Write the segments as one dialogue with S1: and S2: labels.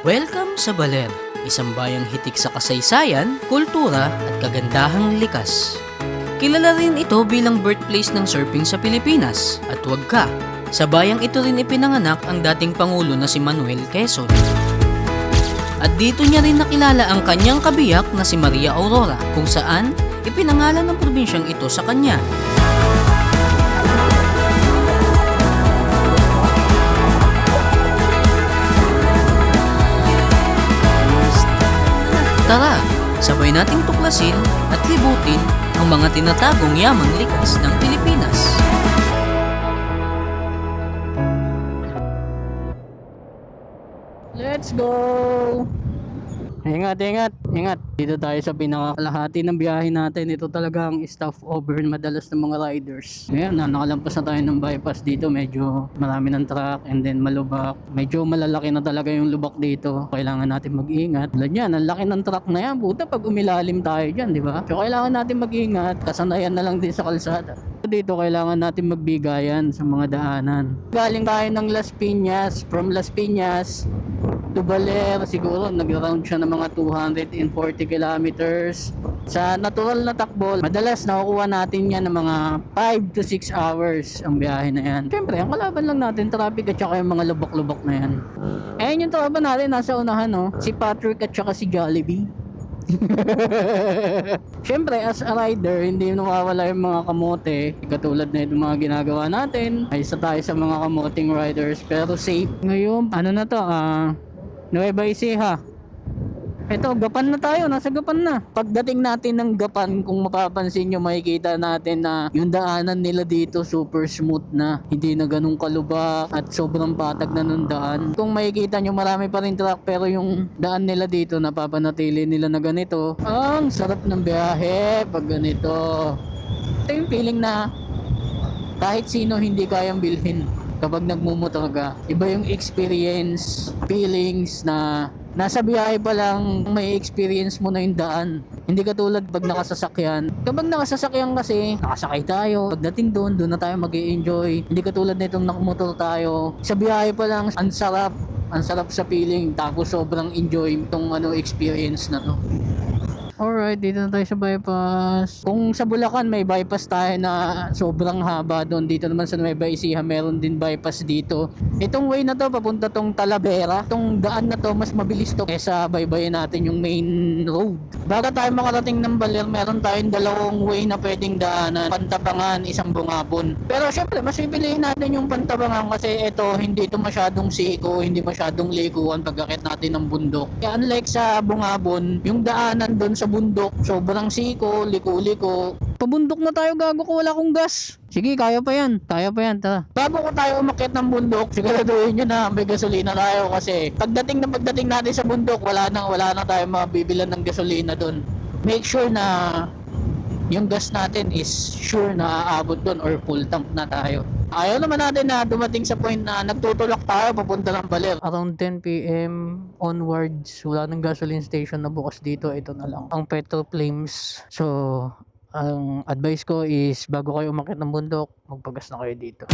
S1: Welcome sa Baler, isang bayang hitik sa kasaysayan, kultura at kagandahang likas. Kilala rin ito bilang birthplace ng surfing sa Pilipinas at wag ka, sa bayang ito rin ipinanganak ang dating Pangulo na si Manuel Quezon. At dito niya rin nakilala ang kanyang kabiyak na si Maria Aurora kung saan ipinangalan ng probinsyang ito sa kanya. Tara, sabay nating tuklasin at libutin ang mga tinatagong yamang likas ng Pilipinas.
S2: Let's go! Ingat, ingat, ingat. Dito tayo sa pinakakalahati ng biyahe natin. Ito talaga ang stop over madalas ng mga riders. Ngayon, na, nakalampas na tayo ng bypass dito. Medyo marami ng truck and then malubak. Medyo malalaki na talaga yung lubak dito. Kailangan natin mag-ingat. Tulad yan, ang laki ng truck na yan. Buta pag umilalim tayo dyan, di ba? So, kailangan natin mag-ingat. Kasanayan na lang din sa kalsada. Dito kailangan natin magbigayan sa mga daanan. Galing tayo ng Las Piñas, from Las Piñas to Baler, siguro nag-round siya ng mga 240 kilometers. Sa natural na takbo, madalas nakukuha natin yan ng mga 5 to 6 hours ang biyahe na yan. Siyempre, ang kalaban lang natin, traffic at saka yung mga lubak-lubak na yan. Ayan yung tropa natin, nasa unahan, no? Si Patrick at saka si Jollibee. Siyempre, as a rider, hindi nawawala yung mga kamote. Katulad na itong mga ginagawa natin. Isa tayo sa mga kamoting riders, pero safe. Ngayon, ano na to, ah, Nueva Ecija. Ito, Gapan na tayo. Nasa Gapan na. Pagdating natin ng Gapan, kung mapapansin nyo, makikita natin na yung daanan nila dito super smooth na. Hindi na ganun kalubak at sobrang patag na nung daan. Kung makikita nyo, marami pa rin truck pero yung daan nila dito, napapanatili nila na ganito. Ang sarap ng biyahe pag ganito. Ito yung feeling na kahit sino hindi kayang bilhin kapag nagmumotor ka. Iba yung experience, feelings na nasa biyahe pa lang may experience mo na yung daan. Hindi katulad pag nakasasakyan. Kapag nakasasakyan kasi, nakasakay tayo. Pagdating doon, doon na tayo mag enjoy Hindi katulad na itong nakamotor tayo. Sa biyahe pa lang, ang sarap. Ang sarap sa feeling. Tapos sobrang enjoy itong ano, experience na to. Alright, dito na tayo sa bypass. Kung sa Bulacan may bypass tayo na sobrang haba doon. Dito naman sa Nueva Ecija meron din bypass dito. Itong way na to papunta tong Talavera. Itong daan na to mas mabilis to kesa baybayin natin yung main road. Bago tayo makarating ng Baler, meron tayong dalawang way na pwedeng daanan. Pantabangan, isang bungabon. Pero syempre, mas pipiliin natin yung pantabangan kasi ito hindi ito masyadong siko, hindi masyadong likuan pagkakit natin ng bundok. Kaya unlike sa bungabon, yung daanan doon sa bundok, sobrang siko, liko-liko. Pabundok na tayo gago ko wala akong gas. Sige, kaya pa yan. Kaya pa yan, tara. Bago ko tayo umakyat ng bundok, siguraduhin nyo na may gasolina tayo kasi pagdating na pagdating natin sa bundok, wala na, wala na tayo mabibilan ng gasolina doon. Make sure na yung gas natin is sure na aabot doon or full tank na tayo. Ayaw naman natin na dumating sa point na nagtutulak tayo papunta ng Baler. Around 10pm onwards, wala nang gasoline station na bukas dito. Ito na lang. Ang Petro Flames. So, ang advice ko is bago kayo umakit ng bundok, magpagas na kayo dito.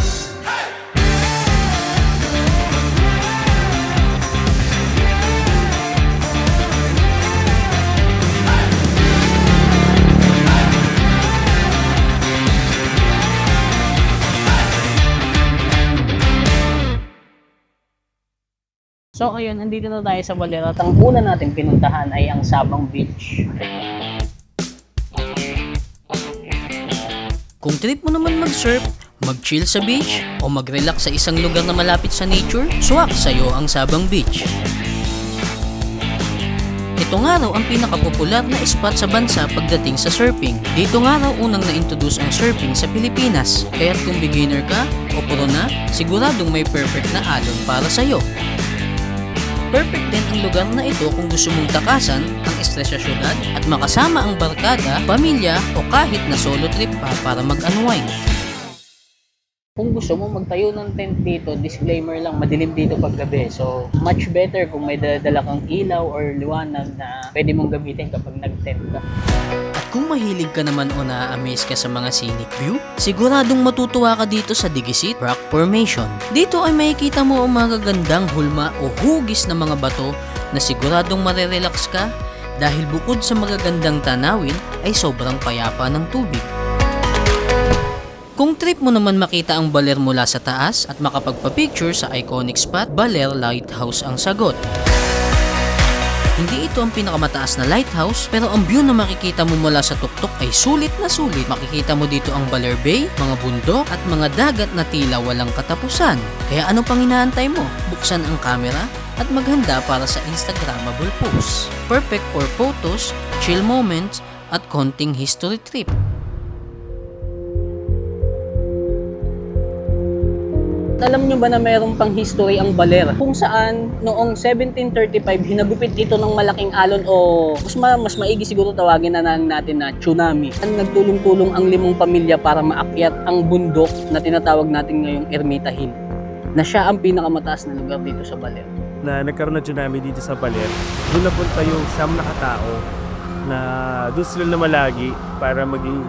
S2: So ayun, nandito na tayo sa Balero at ang una natin pinuntahan ay ang Sabang Beach.
S1: Kung trip mo naman mag-surf, mag-chill sa beach, o mag-relax sa isang lugar na malapit sa nature, swak sa'yo ang Sabang Beach. Ito nga raw ang pinakapopular na spot sa bansa pagdating sa surfing. Dito nga raw unang na-introduce ang surfing sa Pilipinas. Kaya kung beginner ka o pro na, siguradong may perfect na alon para sa'yo. Perfect din ang lugar na ito kung gusto mong takasan ang stress sa syudad at makasama ang barkada, pamilya o kahit na solo trip pa para mag-unwind.
S2: Kung gusto mo magtayo ng tent dito, disclaimer lang, madilim dito pag gabi. So, much better kung may dala kang ilaw or liwanag na pwede mong gamitin kapag nag-tent ka.
S1: At kung mahilig ka naman o na-amaze ka sa mga scenic view, siguradong matutuwa ka dito sa Digisit Rock Formation. Dito ay makikita mo ang mga gagandang hulma o hugis na mga bato
S2: na siguradong marerelax ka dahil bukod sa magagandang tanawin ay sobrang payapa ng tubig. Kung trip mo naman makita ang baler mula sa taas at makapagpa-picture sa iconic spot, Baler Lighthouse ang sagot. Hindi ito ang pinakamataas na lighthouse, pero ang view na makikita mo mula sa tuktok ay sulit na sulit. Makikita mo dito ang Baler Bay, mga bundok at mga dagat na tila walang katapusan. Kaya ano pang inaantay mo? Buksan ang camera at maghanda para sa Instagrammable posts. Perfect for photos, chill moments, at konting history trip.
S3: Alam nyo ba na mayroong pang history ang baler? Kung saan noong 1735 hinagupit ito ng malaking alon o mas, ma- mas maigi siguro tawagin na natin na tsunami. Ang nagtulong-tulong ang limang pamilya para maakyat ang bundok na tinatawag natin ngayong Ermita Hill na siya ang pinakamataas na lugar dito sa baler.
S4: na nagkaroon ng tsunami dito sa Baler, doon napunta yung siyam na katao na doon sila namalagi para maging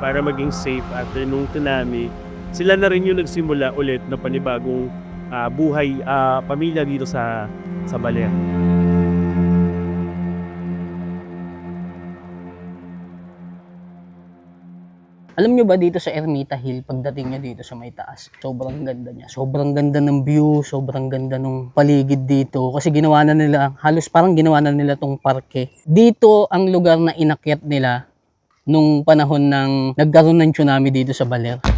S4: para maging safe after nung tsunami. Sila na rin yung nagsimula ulit ng panibagong ah, buhay ah, pamilya dito sa sa Baler.
S3: Alam nyo ba dito sa Ermita Hill, pagdating niya dito sa may taas, sobrang ganda niya. Sobrang ganda ng view, sobrang ganda ng paligid dito. Kasi ginawa na nila, halos parang ginawa na nila tong parke. Dito ang lugar na inakyat nila nung panahon ng nagkaroon ng tsunami dito sa Baler.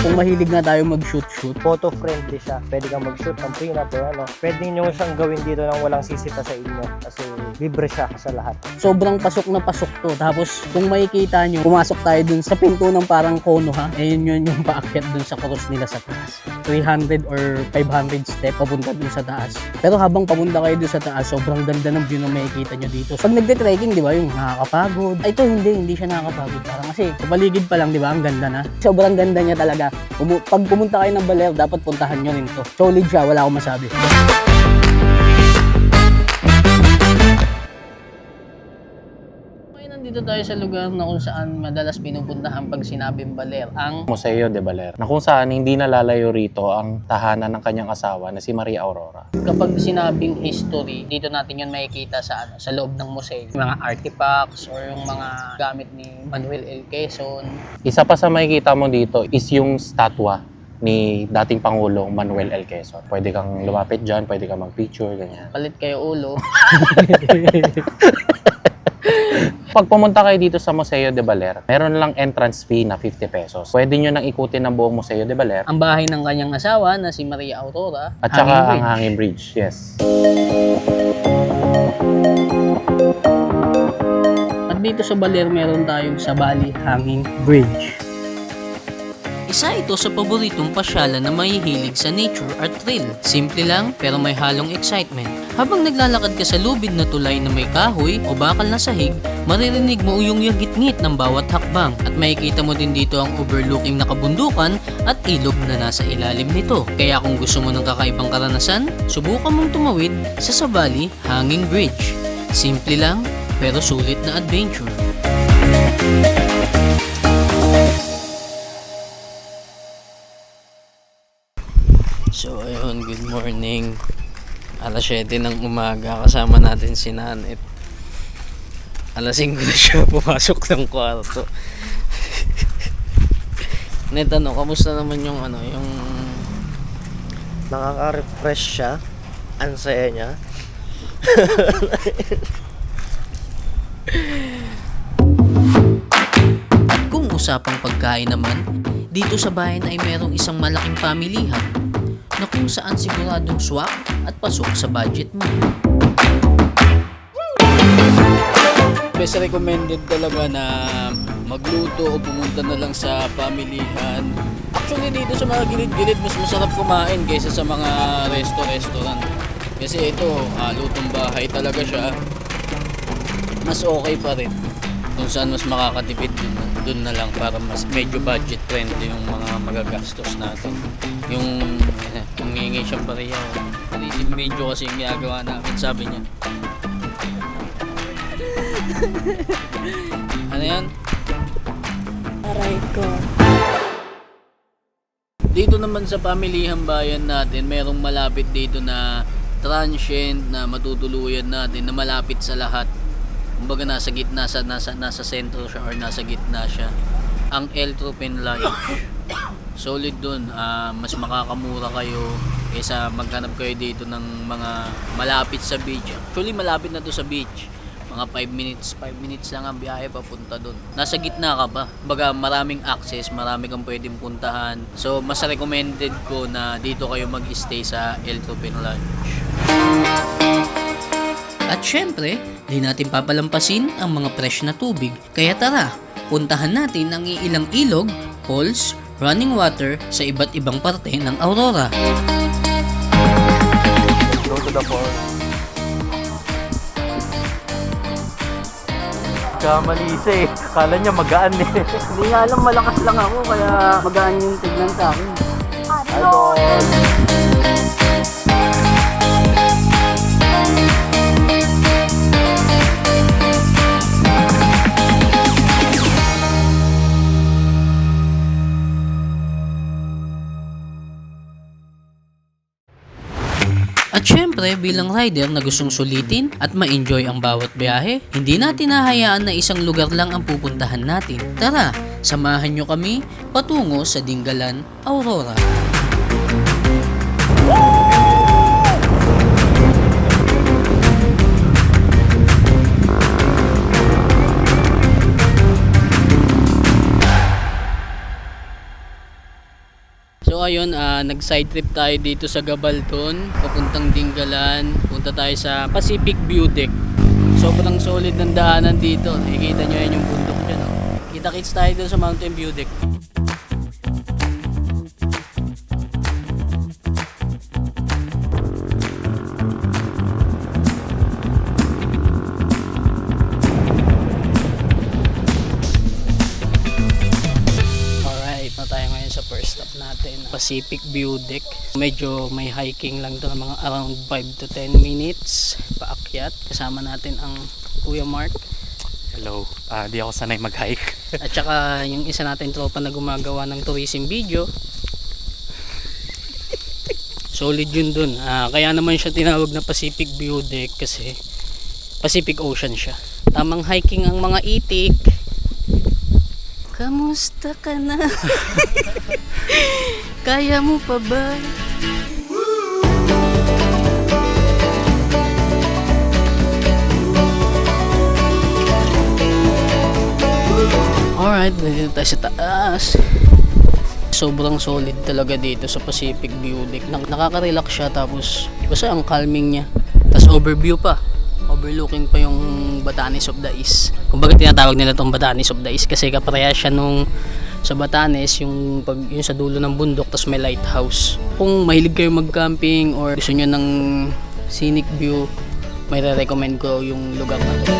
S3: Kung mahilig na tayo mag-shoot-shoot,
S5: photo friendly siya. Pwede kang mag-shoot ng prenup or ano. Pwede nyo siyang gawin dito nang walang sisita sa inyo kasi libre siya sa lahat.
S3: sobrang pasok na pasok to. Tapos kung makikita nyo, pumasok tayo dun sa pinto ng parang kono ha. Eh yun yun yung paakyat dun sa cross nila sa taas. 300 or 500 step papunta dun sa taas. Pero habang papunta kayo dun sa taas, sobrang ganda ng view na makikita nyo dito. Pag nagde-trekking, di ba, yung nakakapagod. Ay, ito hindi, hindi siya nakakapagod. Parang kasi sa paligid pa lang, di ba, ang ganda na. Sobrang ganda niya talaga. Umu- pag pumunta kayo ng Baler, dapat puntahan nyo rin to. Solid siya, wala akong masabi. Nandito tayo sa lugar na kung saan madalas pinupuntahan pag sinabing baler. Ang
S6: Museo de Baler, na kung saan hindi nalalayo rito ang tahanan ng kanyang asawa na si Maria Aurora.
S3: kapag sinabing history, dito natin yun makikita sa ano, sa loob ng museo. Mga artifacts or yung mga gamit ni Manuel L. Quezon.
S6: Isa pa sa makikita mo dito is yung statwa ni dating Pangulong Manuel L. Quezon. Pwede kang lumapit dyan, pwede kang mag-picture, ganyan.
S3: Palit kayo ulo.
S6: Pag pumunta kayo dito sa Museo de Baler, meron lang entrance fee na 50 pesos. Pwede nyo nang ikutin ang buong Museo de Baler
S3: ang bahay ng kanyang asawa na si Maria Aurora.
S6: at saka
S3: Hanging
S6: ang. Hanging Bridge. Yes.
S3: At dito sa Baler meron tayong Sabali Hanging Bridge.
S2: Isa ito sa paboritong pasyalan na mahihilig sa nature at thrill. Simple lang pero may halong excitement. Habang naglalakad ka sa lubid na tulay na may kahoy o bakal na sahig, maririnig mo yung yagit-ngit ng bawat hakbang at makikita mo din dito ang overlooking na kabundukan at ilog na nasa ilalim nito. Kaya kung gusto mo ng kakaibang karanasan, subukan mong tumawid sa Sabali Hanging Bridge. Simple lang pero sulit na adventure. So ayun, good morning. Alas 7 ng umaga, kasama natin si Nanit. Alas 5 na siya pumasok ng kwarto. Net, ano, kamusta naman yung ano, yung
S5: Nakaka-refresh siya. Ang saya niya.
S2: Kung usapang pagkain naman, dito sa bayan ay merong isang malaking pamilihan na kung saan siguradong swak at pasok sa budget mo.
S3: Best recommended talaga na magluto o pumunta na lang sa pamilihan. Actually dito sa mga gilid-gilid mas masarap kumain kaysa sa mga resto-restaurant. Kasi ito, ah, lutong bahay talaga siya. Mas okay pa rin. Kung saan mas makakatipid dun, dun na lang para mas medyo budget friendly yung mga magagastos natin. Yung eh, humingi siyang pareha. Isip medyo kasi yung ginagawa namin, sabi niya. ano yan?
S7: Aray ko.
S2: Dito naman sa pamilihang bayan natin, merong malapit dito na transient na matutuluyan natin na malapit sa lahat. Kumbaga nasa gitna sa nasa nasa sentro siya or nasa gitna siya. Ang El Tropin Lodge. Solid dun, ah, mas makakamura kayo kaysa maghanap kayo dito ng mga malapit sa beach. Actually malapit na to sa beach. Mga 5 minutes, 5 minutes lang ang biyahe papunta doon. Nasa gitna ka ba? Baga maraming access, marami kang pwedeng puntahan. So mas recommended ko na dito kayo mag-stay sa El Tropin Lodge. At syempre, di natin papalampasin ang mga fresh na tubig. Kaya tara, puntahan natin ang ilang ilog, falls, running water sa iba't ibang parte ng Aurora.
S5: Go to the fall. Kamalisa eh. Kala niya magaan eh.
S3: Hindi nga alam, malakas lang ako, kaya magaan yung tignan sa akin.
S5: Idol!
S2: At syempre, bilang rider na gustong sulitin at ma-enjoy ang bawat biyahe, hindi natin nahayaan na isang lugar lang ang pupuntahan natin. Tara, samahan nyo kami patungo sa Dinggalan, Aurora. So ayun, ah, nag-side trip tayo dito sa Gabaldon, papuntang Dinggalan. Punta tayo sa Pacific View Deck. Sobrang solid ng daanan dito. Nakikita nyo yan yung bundok dyan. Oh. Kita-kits tayo dito sa Mountain View Deck. Pacific View Deck. Medyo may hiking lang to mga around 5 to 10 minutes. Paakyat. Kasama natin ang Kuya Mark.
S6: Hello, ah di ako sanay mag-hike.
S2: At saka yung isa natin tropa na gumagawa ng tourism video. Solid yun dun. Ah, kaya naman siya tinawag na Pacific View Deck kasi Pacific Ocean siya. Tamang hiking ang mga itik. Kamusta ka na? Kaya mo pa ba? Alright, nandito tayo sa taas. Sobrang solid talaga dito sa Pacific View. Nak- Nakaka-relax siya tapos basta ang calming niya. Tapos overview pa. Overlooking pa yung Batanes of the East. Kung bakit tinatawag nila tong Batanes of the East kasi kapareha siya nung sa Batanes yung pag yung sa dulo ng bundok tapos may lighthouse. Kung mahilig kayo mag-camping or gusto niyo ng scenic view, may re-recommend ko yung lugar na to.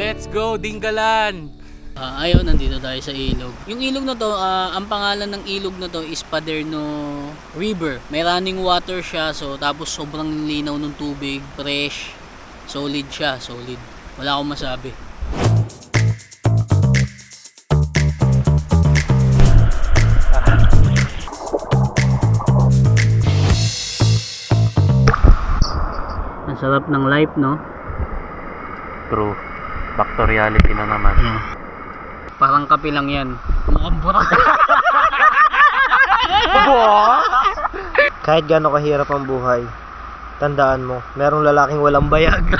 S6: Let's go, Dinggalan!
S2: Ah, ayun, nandito tayo sa ilog. Yung ilog na to, ah, ang pangalan ng ilog na to is Paderno River. May running water siya, so tapos sobrang linaw ng tubig, fresh, solid siya, solid. Wala akong masabi. Ang sarap ng life, no?
S6: True. Back to reality na naman.
S2: Parang kape lang yan. Makambura.
S5: Kahit gaano kahirap ang buhay, tandaan mo, merong lalaking walang bayag.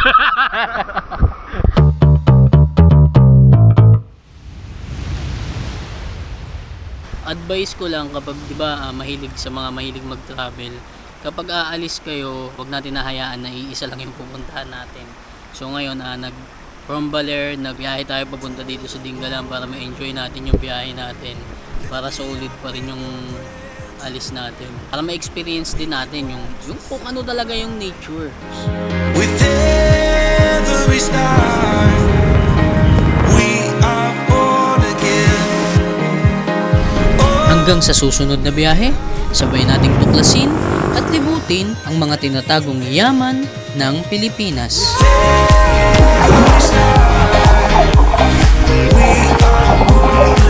S2: advice ko lang kapag 'di ba ah, mahilig sa mga mahilig mag-travel, kapag aalis kayo, wag natin nahayaan na iisa lang yung pupuntahan natin. So ngayon ah, nag from Baler, nagbiyahe tayo papunta dito sa Dingalan para ma-enjoy natin yung biyahe natin. Para solid pa rin yung alis natin. Para ma-experience din natin yung, yung kung ano talaga yung nature.
S7: With every star, we are born again.
S2: Hanggang sa susunod na biyahe, sabay nating tuklasin at libutin ang mga tinatagong yaman ng Pilipinas.
S7: We are moving.